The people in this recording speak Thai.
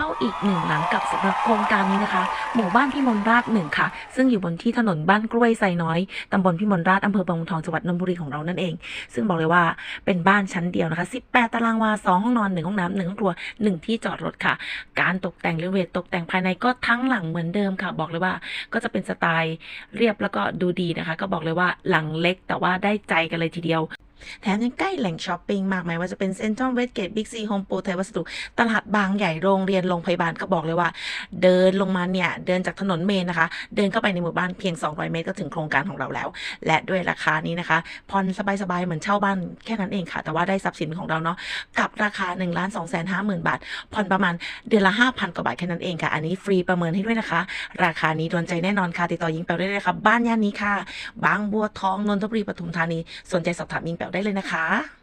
้าอีกหนึ่งหลังกับสำหรับโครงการนี้นะคะ หมู่บ้านพิมลราชหนึ่งค่ะ ซึ่งอยู่บนที่ถนนบ้านกล้วยไซน้อยตำบลพิมลราชอำเภอบางบัวทองจังหวัดนนทบุรีของเรานั่นเอง ซึ่งบอกเลยว่าเป็นบ้านชั้นเดียวนะคะ 18 ตารางวา 2 ห้องนอน 1 ห้องน้ำ1ห้องครัว 1 ที่จอดรถค่ะ การตกแต่งรีเวทตกแต่งภายในก็ทั้งหลังเหมือนเดิมค่ะ บอกเลยว่าก็จะเป็นสไตล์เรียบแล้วก็ดูดีนะคะ ก็บอกเลยว่าหลังเล็กแต่ว่าได้ใจกันเลยทีเดียว แถมยังใกล้แหล่งช้อปปิ้งมากมายว่าจะเป็นเซ็นทรัลเวสเกตบิ๊กซีโฮมโปรไทยวัสดุ ตลาดบางใหญ่โรงเรียนโรงพยาบาลก็บอกเลยว่า เดินลงมาเนี่ย เดินจากถนนเมนนะคะ เดินเข้าไปในหมู่บ้านเพียง 200 เมตรก็ถึงโครงการของเราแล้ว และด้วยราคานี้นะคะผ่อนสบายๆ เหมือนเช่าบ้านแค่นั้นเองค่ะ แต่ว่าได้ทรัพย์สินของเราเนาะกับราคา1ล้าน2แสน5หมื่นบาทผ่อนประมาณเดือนละ 5,000กว่าบาทแค่นั้นเองค่ะ อันนี้ฟรีประเมินให้ด้วยนะคะ ราคานี้โดนใจแน่นอนค่ะติดต่อยิงแปวได้เลยค่ะบ้านย่านนี้ค่ะ บางบัวทองนนทบุรีปทุมธานีสนใจสอบถามยิงแปวได้เลยนะคะ